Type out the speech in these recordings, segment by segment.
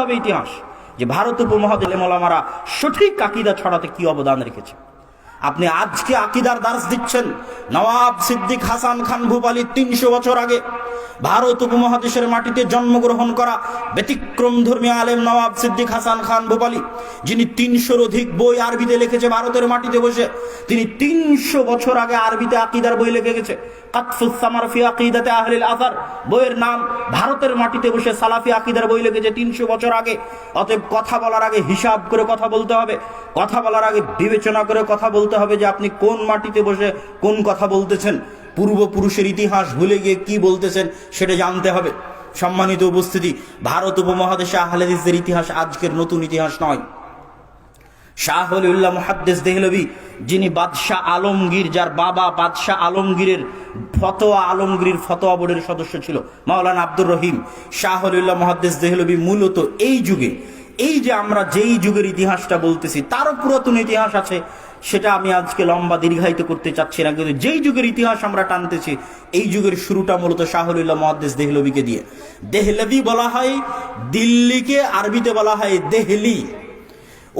হবে ইতিহাস। যে ভারত উপমহাদেশে মোলামারা সঠিক কাকিদা ছড়াতে কি অবদান রেখেছে? আপনি আজকে আকিদার দাস দিচ্ছেন। নওয়াব সিদ্দিক হাসান খান ভূপালি তিনশো বছর আগে ভারত উপমহাদেশের মাটিতে জন্মগ্রহণ করা ব্যতিক্রম ধর্মীয় আলেম নওয়াব সিদ্দিক হাসান খান ভূপালি, যিনি তিনশোর অধিক বই আরবিতে লিখেছে ভারতের মাটিতে বসে, তিনি তিনশো বছর আগে আরবিতে আকিদার বই লিখে গেছে। কাতফুসামার বইয়ের নাম ভারতের মাটিতে বসে সালাফি আকিদার বই লিখেছে তিনশো বছর আগে। অতএব কথা বলার আগে হিসাব করে কথা বলতে হবে, কথা বলার আগে বিবেচনা করে কথা বলতে হবে যে আপনি কোন মাটিতে বসে কোন কথা বলতেছেন। পূর্বপুরুষের ইতিহাস ভুলে গিয়ে কি বলতেছেন সেটা জানতে হবে। সম্মানিত উপস্থিতি, ভারত উপমহাদেশে আহলেদিসদের ইতিহাস আজকের নতুন ইতিহাস নয়। শাহ দেহলবি যিনি বাদশাহ আলমগীর, যার বাবা বাদশাহ আলমগীরের ফতোয়া আলমগীর ফতোয়া বোর্ডের সদস্য ছিল, মাওলানা আব্দুর রহিম। শাহ হলিউল্লাহ মুহাদ্দিস দেহলবি মূলত এই যুগে, এই যে আমরা যেই যুগের ইতিহাসটা বলতেছি, তারও পুরাতন ইতিহাস আছে। সেটা আমি আজকে লম্বা দীর্ঘায়িত করতে চাচ্ছি না, কিন্তু যেই যুগের ইতিহাস আমরা টানতেছি, এই যুগের শুরুটা মূলত শাহরুল্লাহ মহাদ্দেশ দেহলবিকে দিয়ে। দেহলবি বলা হয় দিল্লিকে, আরবিতে বলা হয় দেহলি।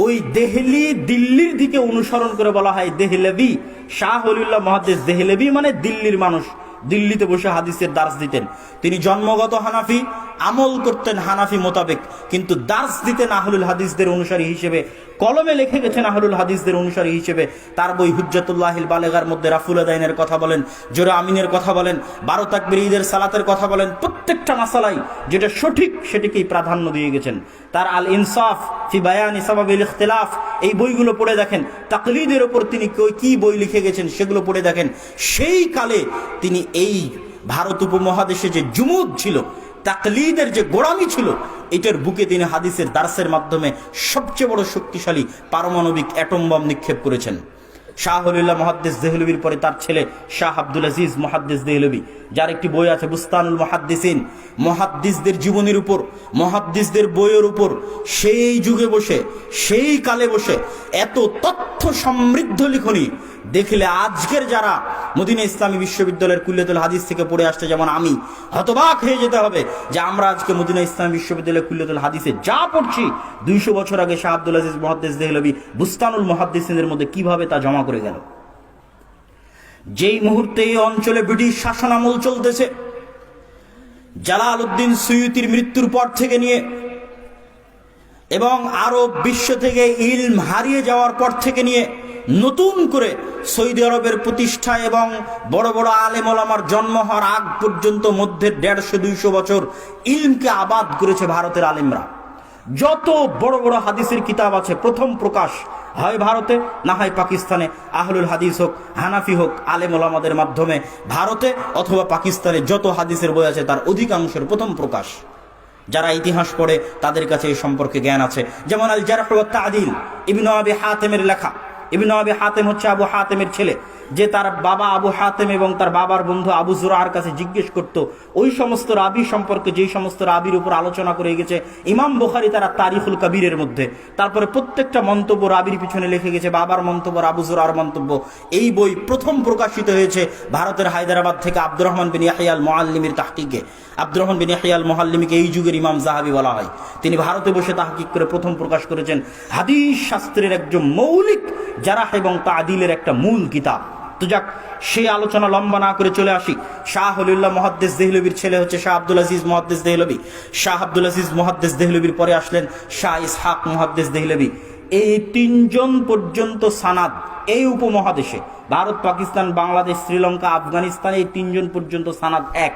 ওই দেহলি দিল্লির দিকে অনুসরণ করে বলা হয় দেহলেবি। শাহ হলিউল্লাহ মহাদেশ দেহলেবি মানে দিল্লির মানুষ। দিল্লিতে বসে হাদিসের দার্স দিতেন। তিনি জন্মগত হানাফি, আমল করতেন হানাফি মোতাবেক, কিন্তু দার্স দিতেন আহলুল হাদিসদের অনুসারী হিসেবে। কলমে লিখে গেছেন আহলুল হাদিসদের অনুসারী হিসেবে। তার বই হুজ্জাতুল্লাহিল বালেগার মধ্যে রাফুল আদাইনের কথা বলেন, জোরে আমিনের কথা বলেন, বারো তাকবির ঈদের সালাতের কথা বলেন, প্রত্যেকটা মাসালাই যেটা সঠিক সেটিকেই প্রাধান্য দিয়ে গেছেন। তার আল ইনসাফ ফি বায়ান ইসাবাবিল ইখতিলাফ, এই বইগুলো পড়ে দেখেন। তাকলিদের ওপর তিনি কি বই লিখে গেছেন সেগুলো পড়ে দেখেন। সেই কালে তিনি এই ভারত উপমহাদেশে যে জুমুদ ছিল, তাকলিদের যে গোড়ামি ছিল, এটার বুকে তিনি হাদিসের দার্সের মাধ্যমে সবচেয়ে বড় শক্তিশালী পারমাণবিক অ্যাটম বম নিক্ষেপ করেছেন। শাহ হলিল্লাহ মহাদ্দেশ দেহলবির পরে তার ছেলে শাহ আব্দুল আজিজ মহাদ্দেশ দেহলবি যার একটি বই আছে বুস্তানুল মহাদ্দিসিন, মহাদ্দিসদের জীবনের উপর, মহাদ্দিসদের বইয়ের উপর, সেই যুগে বসে, সেই কালে বসে এত তথ্য সমৃদ্ধ লিখনি দেখলে আজকের যারা মদিনা ইসলামী বিশ্ববিদ্যালয়ের কুল্লেতুল হাদিস থেকে পড়ে আসছে, যেমন আমি, হতবাক হয়ে যেতে হবে যে আমরা আজকে মদিনা ইসলামী বিশ্ববিদ্যালয়ের কুল্লেতুল হাদিসে যা পড়ছি, দুইশো বছর আগে শাহ আব্দুল আজিজ মহাদ্দেশ দেহলবি বুস্তানুল মহাদ্দিসিনের মধ্যে কীভাবে তা জমা করে গেল? যেই মুহূর্তে এই অঞ্চলে ব্রিটিশ শাসন আমল চলতেছে জালাল উদ্দিন সৈয়দির মৃত্যুর পর থেকে নিয়ে, এবং আরব বিশ্ব থেকে ইলম হারিয়ে যাওয়ার পর থেকে নিয়ে নতুন করে সৌদি আরবের প্রতিষ্ঠা এবং বড় বড় আলেম ওলামার জন্ম হওয়ার আগ পর্যন্ত মধ্যে দেড়শো, দুইশো বছর ইলমকে আবাদ করেছে ভারতের আলেমরা। যত বড় বড় হাদিসের কিতাব আছে, প্রথম প্রকাশ হয় ভারতে, না হয় পাকিস্তানে। আহলুল হাদিস হোক, হানাফি হোক, আলেম ওলামাদের মাধ্যমে ভারতে অথবা পাকিস্তানে যত হাদিসের বই আছে, তার অধিকাংশের প্রথম প্রকাশ। যারা ইতিহাস পড়ে, তাদের কাছে এই সম্পর্কে জ্ঞান আছে। যেমন আল জারহ তাদিল ইবনু আবি হাতেমের লেখা। ইবনু আবি হাতেম হচ্ছে আবু হাতেমের ছেলে। যে তার বাবা আবু হাতেম এবং তার বাবার বন্ধু আবু জুরার কাছে জিজ্ঞেস করত, ওই সমস্ত রাবি সম্পর্কে যেই সমস্ত রাবির উপর আলোচনা করে গেছে? ইমাম বুখারি তারা তারিখুল কাবিরের মধ্যে। তারপরে প্রত্যেকটা মন্তব্য রাবির পিছনে লিখে গেছে, বাবার মন্তব্য, আবু জুরার মন্তব্য। এই বই প্রথম প্রকাশিত হয়েছে ভারতের হায়দ্রাবাদ থেকে আব্দুর রহমান বিন ইয়াহিয়াল মোয়াল্লিমের তাহকিকে। আব্দুর রহমান বিন ইয়াহিয়াল মোহাল্লিমিকে এই যুগের ইমাম জাহাবি বলা হয়। তিনি ভারতে বসে তাহকিক করে প্রথম প্রকাশ করেছেন। হাদিস শাস্ত্রের একজন মৌলিক জারাহ এবং তাদিলের একটা মূল কিতাব। তো যাক সেই আলোচনা লম্বা না করে চলে আসি। শাহ হলিউল্লাহ মহাদ্দেশ দেহলবির ছেলে হচ্ছে শাহ আব্দুল আজিজ মহাদ্দেশ দেহলবি। শাহ আব্দুল আজিজ মহাদ্দেশ দেহলবির পরে আসলেন শাহ ইসহাক মহাদ্দেশ দেহলবি। এই তিনজন পর্যন্ত সানাদ এই উপমহাদেশে, ভারত, পাকিস্তান, বাংলাদেশ, শ্রীলঙ্কা, আফগানিস্তান, এই তিনজন পর্যন্ত সানাদ এক।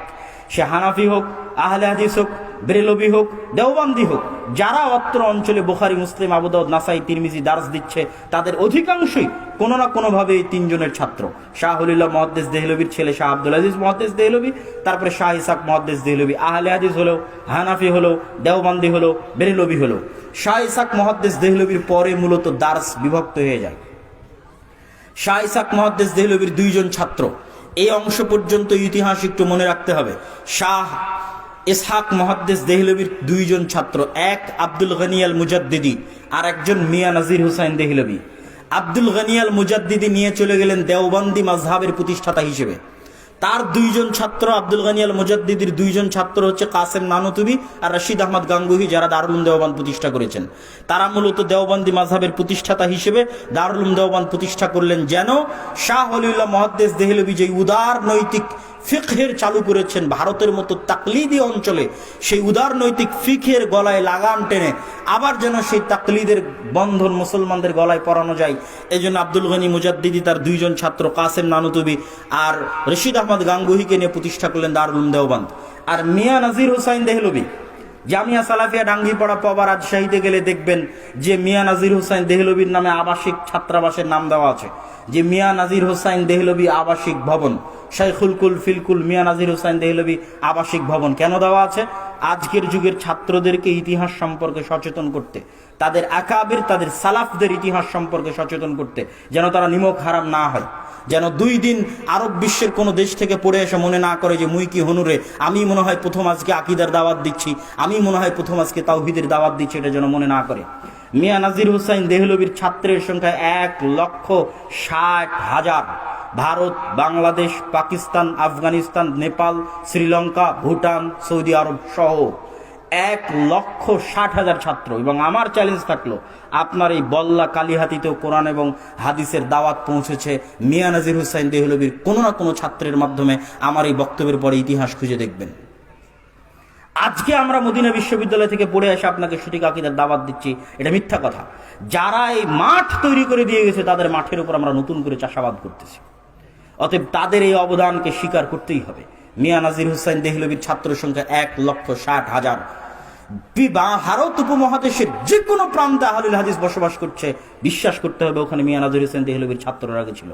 সে হানাফি হোক, আহলে হাদিস হোক, বেরেলবি হোক, দেওবান্দি হোক যারা অত্র অঞ্চলে বোখারি, মুসলিম, আবুদাউদ, নাসাই, তিরমিজি দার্স দিচ্ছে, তাদের অধিকাংশই কোনো না কোনোভাবে এই তিনজনের ছাত্র। শাহ হলিল্লাহ মহাদ্দেশ দেহলবির ছেলে শাহ আব্দুল আজিজ মহাদ্দেশ দেহলবি, তারপরে শাহ ইসাক মহাদ্দেশ দেহলবি, আহলে হাদিস হলো, হানাফি হলো, দেওবান্দি হলো বেরেলবি হলো। শাহ ইসাক মহাদ্দেশ দেহলবির পরে মূলত দার্স বিভক্ত হয়ে যায়। শাহ ইসাক মহাদ্দেশ দেহলবির দুইজন ছাত্র। এই অংশ পর্যন্ত ইতিহাস একটু মনে রাখতে হবে। শাহ ইসহাক মহাদ্দেশ দেহলবির দুইজন ছাত্র, এক আব্দুল গনিয়াল মুজাদ্দিদি আর একজন মিয়া নাজির হুসাইন দেহলবি আব্দুল গনিয়াল মুজাদ্দিদি নিয়ে চলে গেলেন দেওবন্দি মাজহাবের প্রতিষ্ঠাতা হিসেবে। তার দুইজন ছাত্র, আব্দুল গানি আল মুজাদ্দিদির দুইজন ছাত্র হচ্ছে কাসেম নানুতুবি আর রশিদ আহমদ গাঙ্গুহি, যারা দারুল দেওবান প্রতিষ্ঠা করেছেন। তারা মূলত দেওবন্দি মাঝহাবের প্রতিষ্ঠাতা হিসেবে দারুলুম দেওবান প্রতিষ্ঠা করলেন যেন শাহ অলিউল্লাহ মহাদ্দেশ দেহলবি যে উদার নৈতিক ফিকহের চালু করেছেন ভারতের মতো তাকলিদি অঞ্চলে। সেই উদার নৈতিক ফিখের গলায় লাগাম টেনে আবার যেন সেই তাকলিদের বন্ধন মুসলমানদের গলায় পরানো যায়। এই জন্য আব্দুল গনি মুজাদ্দিদি তার দুইজন ছাত্র কাসেম নানুতুবি আর রশিদ আহমদ গাঙ্গুহিকে নিয়ে প্রতিষ্ঠা করলেন দারুল দেওবান আর মিয়া নাজির হুসাইন দেহলবি, জামিয়া সালাফিয়া ডাঙ্গি ডাঙ্গিপাড়া পবা রাজশাহীতে গেলে দেখবেন যে মিয়া নাজির হুসাইন দেহলবির নামে আবাসিক ছাত্রাবাসের নাম দেওয়া আছে। যে মিয়া নাজির হুসাইন দেহলবি আবাসিক ভবন শাইখুল কুল ফিলকুল মিয়া নাজির হুসাইন দেহলবি আবাসিক ভবন কেন দেওয়া আছে? আজকের যুগের ছাত্রদেরকে ইতিহাস সম্পর্কে সচেতন করতে, তাদের আকাবির তাদের সালাফদের ইতিহাস সম্পর্কে সচেতন করতে যেন তারা নিমক হারাম না হয়। যেন দুই দিন আরব বিশ্বের কোনো দেশ থেকে পড়ে এসে মনে না করে যে, মুই কি হনুরে? আমি মনে হয় প্রথম আজকে আকিদার দাওয়াত দিচ্ছি। আমি মনে হয় প্রথম আজকে তাওহিদের দাওয়াত দিচ্ছি, এটা যেন মনে না করে। মিয়া নাজির হুসাইন দেহলবির ছাত্রের সংখ্যা এক লক্ষ ষাট হাজার। ভারত, বাংলাদেশ, পাকিস্তান, আফগানিস্তান, নেপাল, শ্রীলঙ্কা, ভুটান, সৌদি আরব সহ এক লক্ষ ষাট হাজার ছাত্র। এবং আমার চ্যালেঞ্জ থাকল, আপনার এই বল্লা কালিহাতিতেও কোরআন এবং হাদিসের দাওয়াত পৌঁছেছে। মিয়া নাজির হুসাইন দেহলবির কোনো না কোনো ছাত্রের মাধ্যমে আমার এই বক্তব্যের পরে ইতিহাস খুঁজে দেখবেন। আজকে আমরা মদিনা বিশ্ববিদ্যালয় থেকে পড়ে এসে আপনাকে সঠিক আকিদার দাওয়াত দিচ্ছি। এটা মিথ্যা কথা। যারা এই মাঠ তৈরি করে দিয়ে গেছে, তাদের মাঠের উপর আমরা নতুন করে চাষাবাদ করতেছি। অতএব তাদের এই অবদানকে স্বীকার করতেই হবে। মিয়া নাজির হুসাইন দেহলবির ছাত্র সংখ্যা এক লক্ষ ষাট হাজার। ভারত উপমহাদেশের যে কোনো প্রান্তে আহলুল হাদিস বসবাস করছে, বিশ্বাস করতে হবে ওখানে মিয়া নাজির হোসেন দেহলবির ছাত্ররা আগে ছিল।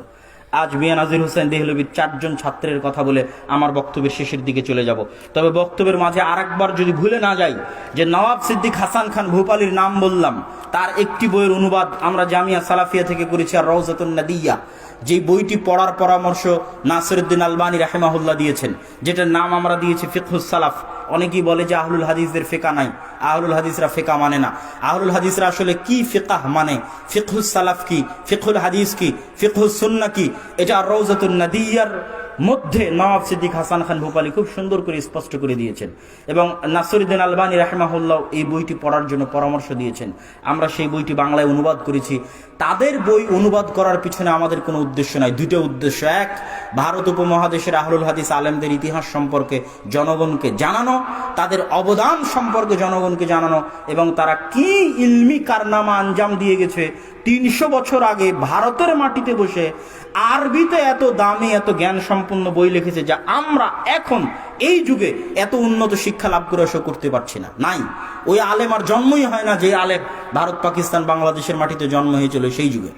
আজ মিয়া নাজির হোসেন দেহলবির চারজন ছাত্রের কথা বলে আমার বক্তব্যের শেষের দিকে চলে যাব। তবে বক্তব্যের মাঝে আরেকবার যদি ভুলে না যাই, যে নওয়াব সিদ্দিক হাসান খান ভূপালির নাম বললাম, তার একটি বইয়ের অনুবাদ আমরা জামিয়া সালাফিয়া থেকে করেছি, আর রওজাতুন নাদিয়া। যে বইটি পড়ার পরামর্শ নাসিরুদ্দিন আলবানী রাহেমাহুল্লাহ দিয়েছেন, যেটার নাম আমরা দিয়েছি ফিকহুস সালাফ। অনেকেই বলে যে আহলুল হাদিসদের ফেকা নাই। আহলুল হাদিসরা ফেকা মানে না। আহলুল হাদিসরা আসলে কি ফিকাহ মানে? ফিকহুস সালাফ কি? ফিকহুল হাদিস কি? ফিকহুস কি? এটা রৌজাতুল নাদিয়ার মধ্যে নওয়াব সিদ্দিক হাসান খান ভূপালী খুব সুন্দর করে স্পষ্ট করে দিয়েছেন। এবং নাসরুদ্দিন আলবানী রাহমাহুল্লাহ এই বইটি পড়ার জন্য পরামর্শ দিয়েছেন। আমরা সেই বইটি বাংলায় অনুবাদ করেছি। তাদের বই অনুবাদ করার পিছনে আমাদের কোনো উদ্দেশ্য নাই। দুটো উদ্দেশ্য। এক, ভারত উপমহাদেশের আহলুল হাদিস আলেমদের ইতিহাস সম্পর্কে জনগণকে জানানো, তাদের অবদান সম্পর্কে জনগণকে জানানো, এবং তারা কি ইলমি কারনামা আঞ্জাম দিয়ে গেছে তিনশো বছর আগে ভারতের মাটিতে বসে আরবিতে এত দামি এত জ্ঞান সম্পন্ন বই লিখেছে যা আমরা এখন এই যুগে এত উন্নত শিক্ষা লাভ করে এসে করতে পারছি না। নাই। ওই আলেম আর জন্মই হয় না যে আলেম ভারত, পাকিস্তান, বাংলাদেশের মাটিতে জন্ম হয়েছিল সেই যুগে।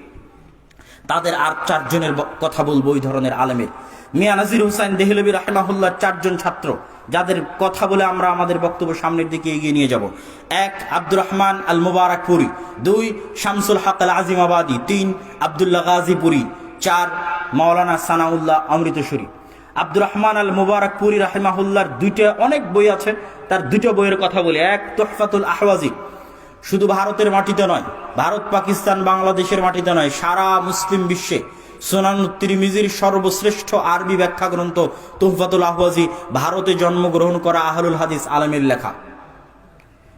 তাদের আর চারজনের কথা বলব ওই ধরনের আলেমের। মিয়া নাজির হুসাইন দেহলবী রাহেমাহুল্লার চারজন ছাত্র, যাদের কথা বলে আমরা আমাদের বক্তব্য সামনের দিকে এগিয়ে নিয়ে যাব। এক, আব্দুর রহমান আল মুবারকপুরি দুই, শামসুল হক আল আজিমাবাদী তিন, আবদুল্লাহ গাজীপুরি। চার, মাওলানা সানাউল্লাহ অমৃতসরী। আব্দুর রহমান আল মুবারকপুরি রাহেমাহুল্লার দুইটা অনেক বই আছে, তার দুটো বইয়ের কথা বলি। এক, তোহফাতুল আহওয়াজি। শুধু ভারতের মাটিতে নয়, ভারত, পাকিস্তান, বাংলাদেশের মাটিতে নয়, সারা মুসলিম বিশ্বে সোনান তিরমিজির সর্বশ্রেষ্ঠ আরবি ব্যাখ্যা গ্রন্থ তুহফাতুল আহওয়াজি ভারতে জন্মগ্রহণ করা আহলুল হাদিস আলমের লেখা।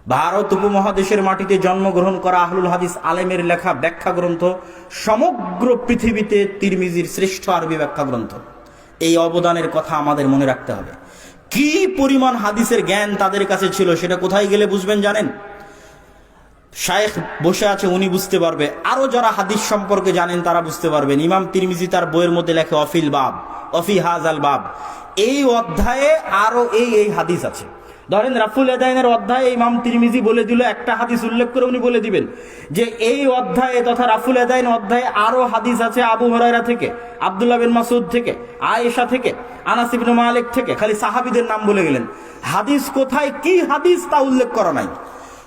ভারত উপমহাদেশের মাটিতে জন্মগ্রহণ করা আহলুল হাদিস আলেমের লেখা ব্যাখ্যা গ্রন্থ সমগ্র পৃথিবীতে তিরমিজির শ্রেষ্ঠ আরবি ব্যাখ্যা গ্রন্থ এই অবদানের কথা আমাদের মনে রাখতে হবে। কি পরিমাণ হাদিসের জ্ঞান তাদের কাছে ছিল সেটা কোথায় গেলে বুঝবেন জানেন? শায়েখ বসে আছে, উনি বুঝতে পারবে। আরও যারা হাদিস সম্পর্কে জানেন, তারা বুঝতে পারবেন। ইমাম তিরমিজি তার বইয়ের মধ্যে লেখে, অফিল বাব, অফি হাজ আল বাব। এই অধ্যায়ে আরও এই এই হাদিস আছে। ধরেন রাফুল এদাইনের অধ্যায়ে ইমাম তিরমিজি বলে দিল, একটা হাদিস উল্লেখ করে উনি বলে দিবেন যে, এই অধ্যায়ে তথা রাফুল এদাইন অধ্যায়ে আরও হাদিস আছে আবু হরাইরা থেকে, আবদুল্লাহ বিন মাসুদ থেকে, আয়েশা থেকে, আনাস মালিক থেকে, খালি সাহাবীদের নাম বলে গেলেন। হাদিস কোথায়? কি হাদিস তা উল্লেখ করা নাই।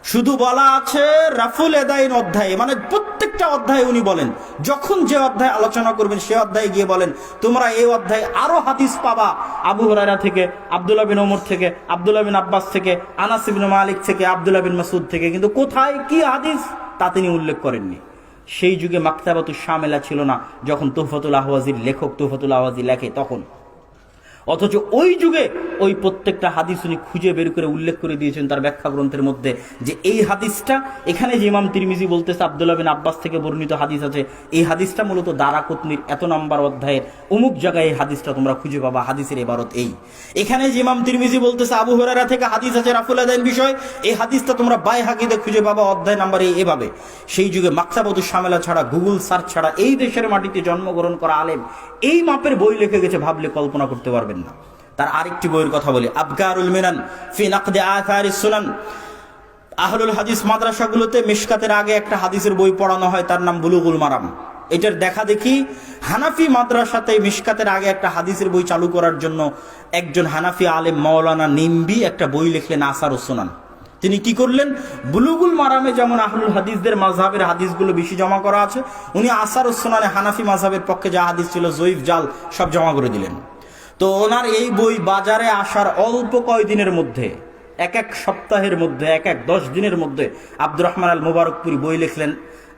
শুধু বলা আছে রাফুল এদাইন অধ্যায়ে মানে প্রত্যেকটা অধ্যায়ে উনি বলেন। যখন যে অধ্যায় আলোচনা করবেন, সে অধ্যায়ে গিয়ে বলেন, তোমরা এই অধ্যায়ে আরও হাদিস পাবা। আবু হরাইরা থেকে, আবদুল্লাহ বিন ওমর থেকে, আবদুল্লাহ বিন আব্বাস থেকে, আনাস ইবনে মালিক থেকে, আবদুল্লাহ বিন মাসুদ থেকে। কিন্তু কোথায় কি হাদিস? তা তিনি উল্লেখ করেননি। সেই যুগে মাকতাবাতুল শামেলা ছিল না, যখন তোহফতুল আহওয়াজির লেখক তোহফতুল আহওয়াজি লেখে তখন। অথচ ওই যুগে ওই প্রত্যেকটা হাদিস উনি খুঁজে বের করে উল্লেখ করে দিয়েছেন তার ব্যাখ্যা গ্রন্থের মধ্যে যে এই হাদিসটা, এখানে যে ইমাম তিরমিজি বলতেছে, আবদুল্লাহ বিন আব্বাস থেকে বর্ণিত হাদিস আছে। এই হাদিসটা মূলত দারাকুতনির এত নম্বর অধ্যায়ের অমুক জায়গায় এই হাদিসটা তোমরা খুঁজে পাবা, হাদিসের এবারত এই। এখানে যে ইমাম তিরমিজি বলতেছে, আবু হরারা থেকে হাদিস আছে রাফুল আদাইন বিষয়। এই হাদিসটা তোমরা বাই হাকিতে খুঁজে পাবা অধ্যায় নাম্বার এই এভাবে। সেই যুগে মাকসাবতু সামেলা ছাড়া, গুগল সার্চ ছাড়া এই দেশের মাটিতে জন্মগ্রহণ করা আলেম, এই মাপের বই লিখে গেছে, ভাবলে কল্পনা করতে পারবেন না। তার আরেকটি বইয়ের কথা বলি। আবগারুল মিনান ফি নাকদে আথার সুনান। আহলুল হাদিস মাদ্রাসাগুলোতে মিশকাতের আগে একটা হাদিসের বই পড়ানো হয়, তার নাম বুলুগুল মারাম। এটার দেখা দেখি হানাফি মাদ্রাসাতে মিশকাতের আগে একটা হাদিসের বই চালু করার জন্য একজন হানাফি আলেম মাওলানা নিম্বি একটা বই লিখলেন আসার সুনান। তিনি কি করলেন? বুলুগুল মারামে যেমন আহলুল হাদিসদের মাঝহাবের হাদিসগুলো বেশি জমা করা আছে, উনি আসার উসনানে হানাফি মাঝহাবের পক্ষে যা হাদিস ছিল, জয়ীফ, জাল সব জমা করে দিলেন। তো ওনার এই বই বাজারে আসার অল্প কয়দিনের মধ্যে, এক এক সপ্তাহের মধ্যে, এক এক দশ দিনের মধ্যে আব্দুর রহমান আল মুবারকপুরি বই লিখলেন,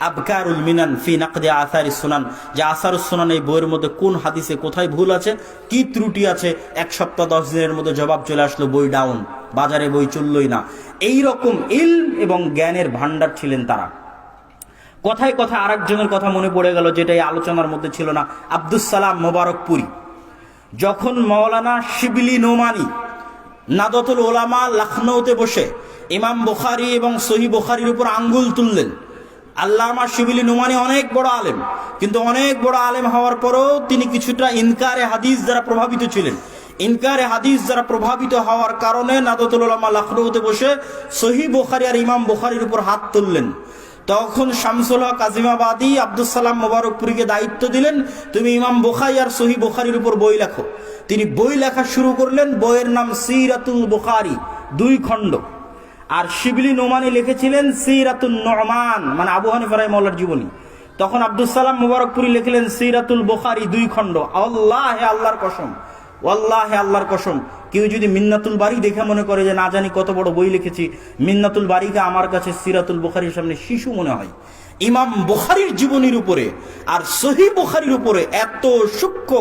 আবকারুল মিনান ফি নাকদে আসার সুনান যে আসার সুনান এই বইয়ের মধ্যে কোন হাদিসে কোথায় ভুল আছে, কি ত্রুটি আছে, এক সপ্তাহ দশ দিনের মধ্যে জবাব চলে আসলো, বই ডাউন, বাজারে বই চললই না। এই রকম ইল এবং জ্ঞানের ভান্ডার ছিলেন তারা। কথায় কথা আরেকজনের কথা মনে পড়ে গেল, যেটা এই আলোচনার মধ্যে ছিল না। আব্দুস সালাম মোবারকপুরি। যখন মৌলানা শিবলি নোমানি নাদতুল ওলামা লখনৌতে বসে ইমাম বুখারি এবং সহি বুখারির উপর আঙ্গুল তুললেন, আল্লামা শিবিলি নোমানি অনেক বড় আলেম, কিন্তু অনেক বড় আলেম হওয়ার পরেও তিনি কিছুটা ইনকারে হাদিস দ্বারা প্রভাবিত ছিলেন। ইনকারে হাদিস দ্বারা প্রভাবিত হওয়ার কারণে নাদতুল ওলামা লখনৌতে বসে সহি বুখারি আর ইমাম বুখারির উপর হাত তুললেন। তখন শামসুল হক আজিমাবাদী আব্দুল সালাম মোবারকপুরীকে দায়িত্ব দিলেন, তুমি ইমাম বোখাই আর সহি বোখারির উপর বই লেখো। তিনি বই লেখা শুরু করলেন, বইয়ের নাম সিরাতুল বোখারি, দুই খণ্ড। আর শিবলি নোমানি লিখেছিলেন সিরাতুল নমান মানে আবু হানিফারাই মৌলার জীবনী। তখন আব্দুল সালাম মুবারকপুরি লিখলেন সিরাতুল বোখারি, দুই খণ্ড। আল্লাহ আল্লাহর কসম ওয়াল্লাহ আল্লাহর কসম। কেউ যদি মিন্নাতুল বাড়ি দেখে মনে করে যে না জানি কত বড় বই লিখেছি, মিন্নাতুল বাড়িকে আমার কাছে সিরাতুল বুখারির সামনে শিশু মনে হয়। ইমাম বুখারির জীবনীর উপরে আর সহি বুখারির উপরে এত সূক্ষ্ম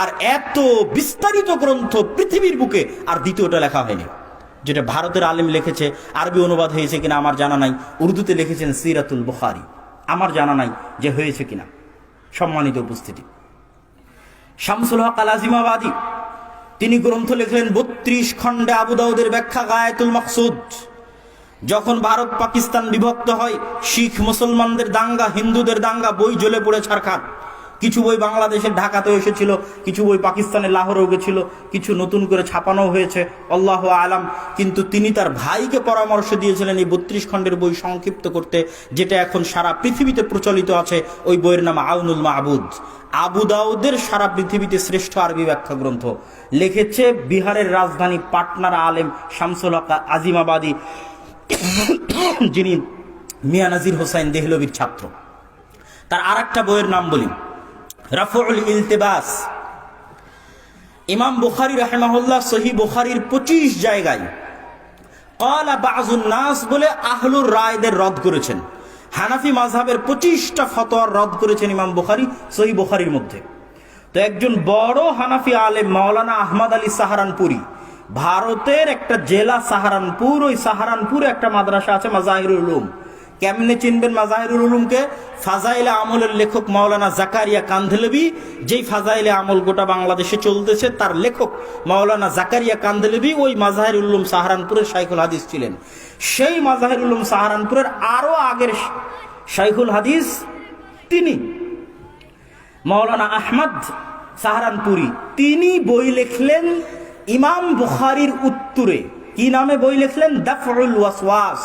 আর এত বিস্তারিত গ্রন্থ পৃথিবীর বুকে আর দ্বিতীয়টা লেখা হয়নি। যেটা ভারতের আলেম লিখেছে, আরবি অনুবাদ হয়েছে কিনা আমার জানা নাই, উর্দুতে লিখেছেন সিরাতুল বুখারি। আমার জানা নাই যে হয়েছে কিনা। সম্মানিত উপস্থিতি। শামসুল হক আল আজিমাবাদী তিনি গ্রন্থ লিখলেন বত্রিশ খণ্ডে আবু দাউদের ব্যাখ্যা গায়েতুল মকসুদ। যখন ভারত পাকিস্তান বিভক্ত হয়, শিখ মুসলমানদের দাঙ্গা, হিন্দুদের দাঙ্গা, বই জ্বলে পড়ে ছাড়খাত কিছু বই বাংলাদেশের ঢাকাতে এসেছিল, কিছু বই পাকিস্তানের লাহোরেও গেছিল, কিছু নতুন করে ছাপানো হয়েছে, আল্লাহ আলাম। কিন্তু তিনি তার ভাইকে পরামর্শ দিয়েছিলেন এই বত্রিশ খণ্ডের বই সংক্ষিপ্ত করতে, যেটা এখন সারা পৃথিবীতে প্রচলিত আছে, ওই বইয়ের নাম আউনুল মাহবুদ আবু দাউদের সারা পৃথিবীতে শ্রেষ্ঠ আরবি ব্যাখ্যা গ্রন্থ লিখেছে বিহারের রাজধানী পাটনার আলেম শামসুল হক আজিমাবাদী, যিনি মিয়া নাজির হোসাইন দেহলবির ছাত্র। তার আর একটা বইয়ের নাম বলি। রাফুল ইলতেবাস। ইমাম বুখারি রাহেমাহুল্লাহ সহি বুখারির পঁচিশ জায়গায় কলা বাজুন নাস বলে আহলুর রায়দের রদ করেছেন। হানাফি মাঝহাবের পঁচিশটা ফতোয়ার রদ করেছেন ইমাম বুখারি সহি বুখারির মধ্যে। তো একজন বড় হানাফি আলেম মাওলানা আহমদ আলী সাহারানপুরি, ভারতের একটা জেলা সাহারানপুর, ওই সাহারানপুরে একটা মাদ্রাসা আছে মাজাহিরুল উলুম। কেমনে চিনবেন মাজাহিরুল উলুমকে? ফাজাইলে আমলের লেখক মাওলানা জাকারিয়া কান্ধেলবি যেই ফাজাইলে আমল গোটা বাংলাদেশে চলতেছে, তার লেখক মাওলানা জাকারিয়া কান্ধেলবি ওই মাজাহিরুল উলুম সাহারানপুরের শাইখুল হাদিস ছিলেন। সেই মাজাহিরুল উলুম সাহারানপুরের আরও আগের শাইখুল হাদিস তিনি। মাওলানা আহমদ সাহারানপুরি, তিনি বই লিখলেন ইমাম বুখারির উত্তরে। কি নামে বই লিখলেন? দাফরুল ওয়াসওয়াস।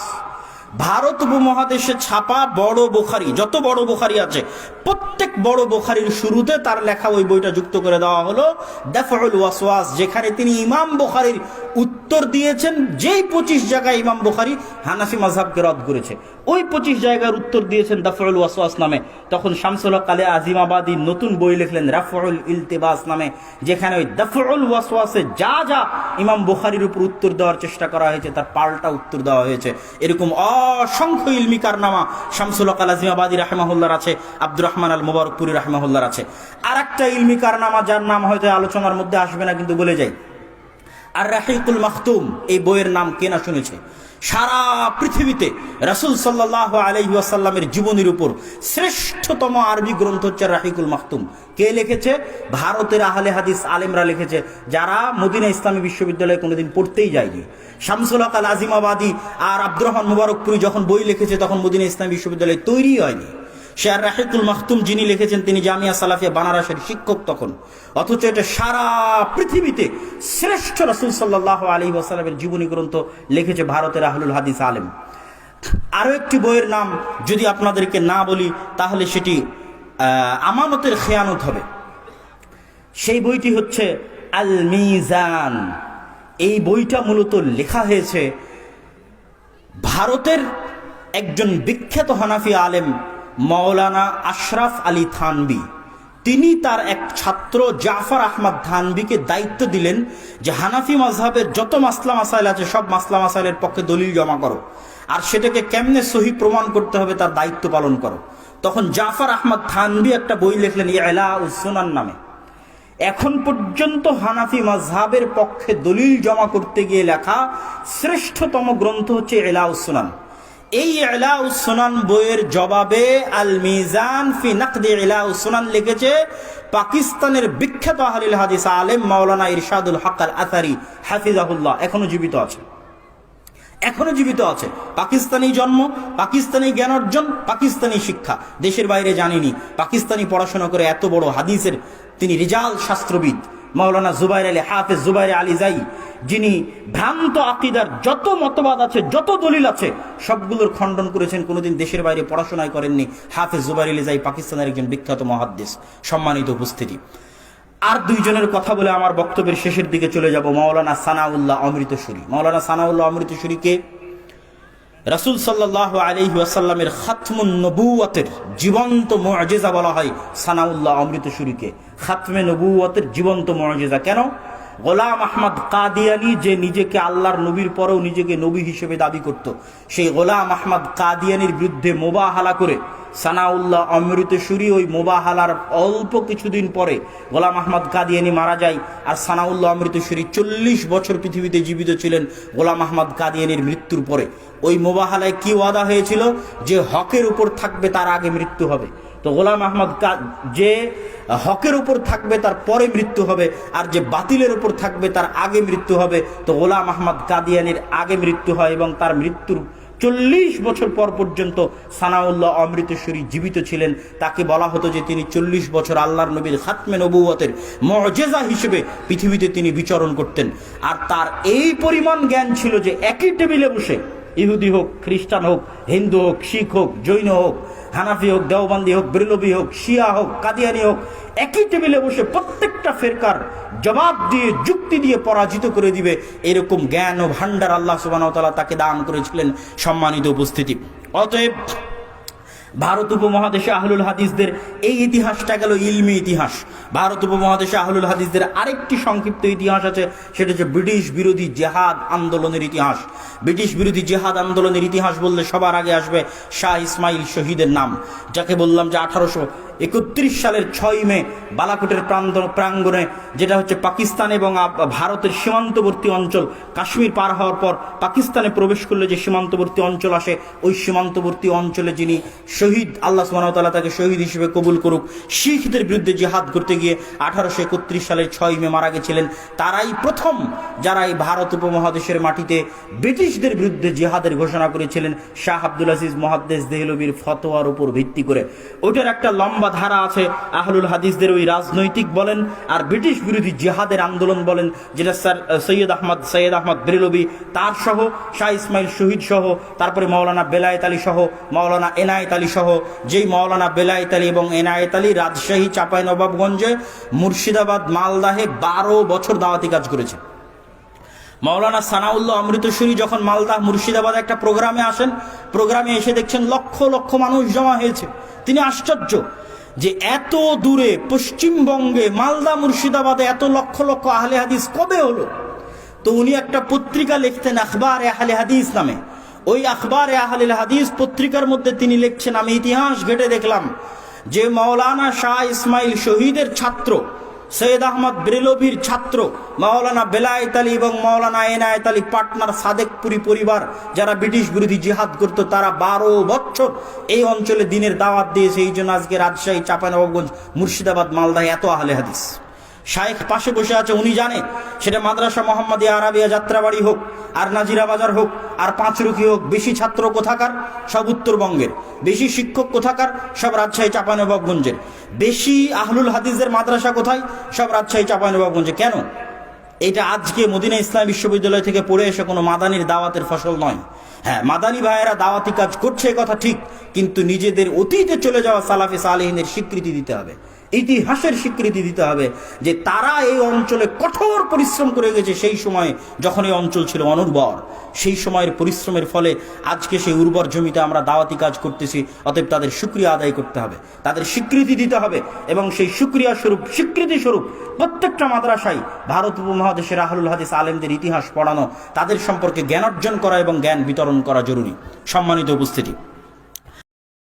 ভারত উপমহাদেশে ছাপা বড় বোখারি, যত বড় বোখারি আছে, প্রত্যেক বড় বোখারির শুরুতে তার লেখা ওই বইটা যুক্ত করে দেওয়া হলো দেফরুল ওয়াসওয়াস, যেখানে তিনি ইমাম বোখারির উত্তর দিয়েছেন, যেই পঁচিশ জায়গায় ইমাম বোখারি হানাফি মাঝহাবকে রদ করেছে। ওই পঁচিশ জায়গার উত্তর দিয়েছেন দাফরুল ওয়াসওয়াস নামে। তখন শামসুল কালে আজিমাবাদী নতুন বই লিখলেন রাফরুল ইলতেবাস নামে, যেখানে ওই দাফরুল ওয়াসওয়াসে যা যা ইমাম বুখারির উপর উত্তর দেওয়ার চেষ্টা করা হয়েছে, তার পাল্টা উত্তর দেওয়া হয়েছে। এরকম অসংখ্য ইলমি কারনামা শামসুল কাল আজিমাবাদী রাহেমাহুল্লার আছে, আব্দুর রহমান আল মুবারকপুরি রহমাহুল্লার আছে। আর একটা ইলমি কারনামা যার নাম হয়তো আলোচনার মধ্যে আসবে না, কিন্তু বলে যাই। আর রাহিকুল মাহতুম এই বইয়ের নাম কে না শুনেছে? সারা পৃথিবীতে রাসুল সাল্লাহ আলহি আসাল্লামের জীবনীর উপর শ্রেষ্ঠতম আরবি গ্রন্থ হচ্ছে রাহিকুল মাহতুম কে লিখেছে? ভারতের আহলে হাদিস আলেমরা লিখেছে। যারা মদিনা ইসলামী বিশ্ববিদ্যালয়ে কোনোদিন পড়তেই যায়নি। শামসুল হক আল আজিমাবাদী আর আব্দুর রহমান মুবারকপুরি যখন বই লিখেছে, তখন মদিনা ইসলামী বিশ্ববিদ্যালয় তৈরি হয়নি। শেয়ার রাহিকুল মাহতুম যিনি লিখেছেন, তিনি জামিয়া সালাফিয়া বানারসের শিক্ষক তখন। অথচ এটা সারা পৃথিবীতে শ্রেষ্ঠ রসুল সাল্লাহ আলী ওসালামের জীবনী গ্রন্থ লিখেছে ভারতের আহলুল হাদিস আলেম। আরও একটি বইয়ের নাম যদি আপনাদেরকে না বলি, তাহলে সেটি আমানতের খেয়ানত হবে। সেই বইটি হচ্ছে আল মিজান এই বইটা মূলত লেখা হয়েছে ভারতের একজন বিখ্যাত হানাফি আলেম মৌলানা আশরাফ আলী থানবি। তিনি তার এক ছাত্র জাফর আহমদ থানবিকে দায়িত্ব দিলেন যে হানাফি মাজহাবের যত মাসলা মাসাইল আছে সব মাসলা মাসাইলের পক্ষে দলিল জমা করো। আর সেটাকে কেমনে সহি প্রমাণ করতে হবে তার দায়িত্ব পালন করো। তখন জাফর আহমদ থানবি একটা বই লিখলেন ইলা উসুনান নামে। এখন পর্যন্ত হানাফি মাজহাবের পক্ষে দলিল জমা করতে গিয়ে লেখা শ্রেষ্ঠতম গ্রন্থ হচ্ছে এলা এলাউসুনান এই এলাউসুনান বইয়ের জবাবে আল মিজান ফি নাকদি এলাউসুনান লিখেছে, পাকিস্তানের বিখ্যাত আহলিল হাদিস আলেম মাওলানা ইরশাদুল হক আল আথারি হাফিজাহুল্লাহ, এখনও জীবিত আছে। এখনও জীবিত আছে। পাকিস্তানি জন্ম, পাকিস্তানি জ্ঞান অর্জন, পাকিস্তানি শিক্ষা। দেশের বাইরে জানিনি, পাকিস্তানি পড়াশোনা করে এত বড় হাদিসের তিনি রিজাল শাস্ত্রবিদ। মাওলানা জুবাইর আলী, হাফেজ জুবাইর আলী জাই যিনি ভ্রান্ত আকিদার যত মতবাদ আছে, যত দলিল আছে, সবগুলোর খণ্ডন করেছেন, কোনোদিন দেশের বাইরে পড়াশোনায় করেননি। হাফেজ জুবাইর আলী জাই পাকিস্তানের একজন বিখ্যাত মহাদ্দেশ। সম্মানিত উপস্থিতি। আর দুইজনের কথা বলে আমার বক্তব্যের শেষের দিকে চলে যাব মাওলানা সানাউল্লাহ অমৃতসুরী। মাওলানা সানাউল্লাহ অমৃতসুরীকে রাসুল সাল্লাহ আলহি আসাল্লামের খাতমুন নবুয়াতের জীবন্ত মজেজা বলা হয় সানাউল্লাহ অমৃতসুরীকে খাতমে নবুয়াতের জীবন্ত মজেজা কেন? গোলাম আহমদ কাদিয়ানি যে নিজেকে আল্লাহর নবীর পরেও নিজেকে নবী হিসেবে দাবি করত, সেই গোলাম আহমদ কাদিয়ানির বিরুদ্ধে মোবাহালা করে সানাউল্লাহ অমৃতসুরি ওই মোবাহালার অল্প কিছুদিন পরে গোলাম আহমদ কাদিয়ানি মারা যায় আর সানাউল্লাহ অমৃতসুরি চল্লিশ বছর পৃথিবীতে জীবিত ছিলেন গোলাম আহমদ কাদিয়ানির মৃত্যুর পরে। ওই মোবাহালায় কি ওয়াদা হয়েছিল? যে হকের উপর থাকবে তার আগে মৃত্যু হবে। তো গোলাম আহমদ যে হকের উপর থাকবে তার পরে মৃত্যু হবে, আর যে বাতিলের উপর থাকবে তার আগে মৃত্যু হবে। তো গোলাম আহমদ কাদিয়ানির আগে মৃত্যু হয় এবং তার মৃত্যুর চল্লিশ বছর পর পর্যন্ত সানাউল্লাহ অমৃতেশ্বরী জীবিত ছিলেন। তাকে বলা হতো যে তিনি চল্লিশ বছর আল্লাহর নবীর খাতমে নবুয়তের মজেজা হিসেবে পৃথিবীতে তিনি বিচরণ করতেন। আর তার এই পরিমাণ জ্ঞান ছিল যে একই টেবিলে বসে, ইহুদি হোক, খ্রিস্টান হোক, হিন্দু হোক, শিখ হোক, জৈন হোক হানাফি হোক, দেওবান্দি হোক বেরলবি হোক, শিয়া হোক, কাদিয়ানি হোক, একই টেবিলে বসে প্রত্যেকটা ফেরকার জবাব দিয়ে, যুক্তি দিয়ে পরাজিত করে দিবে। এরকম জ্ঞান ও ভান্ডার আল্লাহ সুবাহ তাকে দান করেছিলেন সম্মানিত উপস্থিতি। অতএব ভারত উপমহাদেশে আহলুল হাদিসদের এই ইতিহাসটা গেল ইলমি ইতিহাস। ভারত উপমহাদেশে আহলুল হাদিসদের আরেকটি সংক্ষিপ্ত ইতিহাস আছে, সেটা হচ্ছে ব্রিটিশ বিরোধী জেহাদ আন্দোলনের ইতিহাস। ব্রিটিশ বিরোধী জেহাদ আন্দোলনের ইতিহাস বললে সবার আগে আসবে শাহ ইসমাইল শহীদের নাম, যাকে বললাম যে আঠারোশো একত্রিশ সালের ছয় মে বালাকোটের প্রান্ত প্রাঙ্গণে, যেটা হচ্ছে পাকিস্তান এবং ভারতের সীমান্তবর্তী অঞ্চল, কাশ্মীর পার হওয়ার পর পাকিস্তানে প্রবেশ করলে যে সীমান্তবর্তী অঞ্চল আসে, ওই সীমান্তবর্তী অঞ্চলে যিনি শহীদ, আল্লাহ সুবাহতাল্লাহ তাকে শহীদ হিসেবে কবুল করুক। শিখদের বিরুদ্ধে জিহাদ করতে গিয়ে আঠারোশো একত্রিশ সালের ছয় মে মারা গেছিলেন। তারাই প্রথম যারা এই ভারত উপমহাদেশের মাটিতে ব্রিটিশদের বিরুদ্ধে জিহাদের ঘোষণা করেছিলেন, শাহ আব্দুল আজিজ মহাদ্দেশ দেহলবির ফতোয়ার উপর ভিত্তি করে। ওইটার একটা লম্বা ধারা আছে, আহলুল হাদিসদের ওই রাজনৈতিক বলেন আর ব্রিটিশ বিরোধী জিহাদের আন্দোলন বলেন, যেটা স্যার সৈয়দ আহমদ সৈয়দ আহমদ বেরেলবি তার সহ, শাহ ইসমাইল শহীদ সহ, তারপরে মাওলানা বেলায়েত আলী সহ, মাওলানা এনায়েত আলী সহ যেই মাওলানা বেলায়েত আলী এবং এনায়েত আলী রাজশাহী, চাপাই, নবাবগঞ্জে, মুর্শিদাবাদ, মালদাহে বারো বছর দাওয়াতি কাজ করেছে মাওলানা সানাউল্লাহ অমৃতসুরী যখন মালদা, মুর্শিদাবাদ একটা প্রোগ্রামে আসেন, প্রোগ্রামে এসে দেখছেন লক্ষ লক্ষ মানুষ জমা হয়েছে। তিনি আশ্চর্য যে এত দূরে, পশ্চিমবঙ্গে, মালদা, মুর্শিদাবাদে এত লক্ষ লক্ষ আহলে হাদিস কবে হলো? তো উনি একটা পত্রিকা লিখতেন, আখবার আহলে হাদিস নামে। ওই আখবার হাদিস পত্রিকার মধ্যে তিনি লিখছেন, আমি ইতিহাস ঘেটে দেখলাম যে মাওলানা শাহ ইসমাইল শহীদের ছাত্র, সৈয়দ আহমদ ব্রেলভির ছাত্র, মাওলানা বেলায়েত আলী এবং মাওলানা এনায়েত আলী পাটনার সাদেকপুরি পরিবার যারা ব্রিটিশ বিরোধী জিহাদ করত, তারা বারো বছর এই অঞ্চলে দিনের দাওয়াত দিয়েছে। এই জন্য আজকে রাজশাহী চাপানবাবগঞ্জ মুর্শিদাবাদ, মালদায় এত আহলে হাদিস। শায়েখ পাশে বসে আছে, উনি জানে সেটা মাদ্রাসা মোহাম্মদিয়া আরাবিয়া যাত্রাবাড়ি হোক, আর নাজিরা বাজার হোক, আর পাঁচরুখি হোক, বেশি ছাত্র কোথাকার? সব উত্তরবঙ্গের। বেশি শিক্ষক কোথাকার? সব রাজশাহী চাপানবাবগঞ্জের বেশি আহলুল হাদিসের মাদ্রাসা কোথায়? সব রাজশাহী চাপানবাবগঞ্জে কেন? এটা আজকে মদিনা ইসলাম বিশ্ববিদ্যালয় থেকে পড়ে এসে কোনো মাদানির দাওয়াতের ফসল নয়। হ্যাঁ মাদানি ভাইয়েরা দাওয়াতি কাজ করছে কথা ঠিক, কিন্তু নিজেদের অতীতে চলে যাওয়া সালাফি সালেহিনের স্বীকৃতি দিতে হবে। ইতিহাসের স্বীকৃতি দিতে হবে যে তারা এই অঞ্চলে কঠোর পরিশ্রম করে গেছে সেই সময় যখন এই অঞ্চল ছিল অনুর্বর। সেই সময়ের পরিশ্রমের ফলে আজকে সেই উর্বর জমিতে আমরা দাওয়াতি কাজ করতেছি, অতএব তাদের সুক্রিয়া আদায় করতে হবে। তাদের স্বীকৃতি দিতে হবে এবং সেই সুক্রিয়া স্বরূপ, স্বীকৃতি স্বরূপ প্রত্যেকটা মাদ্রাসায় ভারত উপমহাদেশের আহলুল হাদিস আলেমদের ইতিহাস পড়ানো, তাদের সম্পর্কে জ্ঞান অর্জন করা এবং জ্ঞান বিতরণ করা জরুরি। সম্মানিত উপস্থিতি।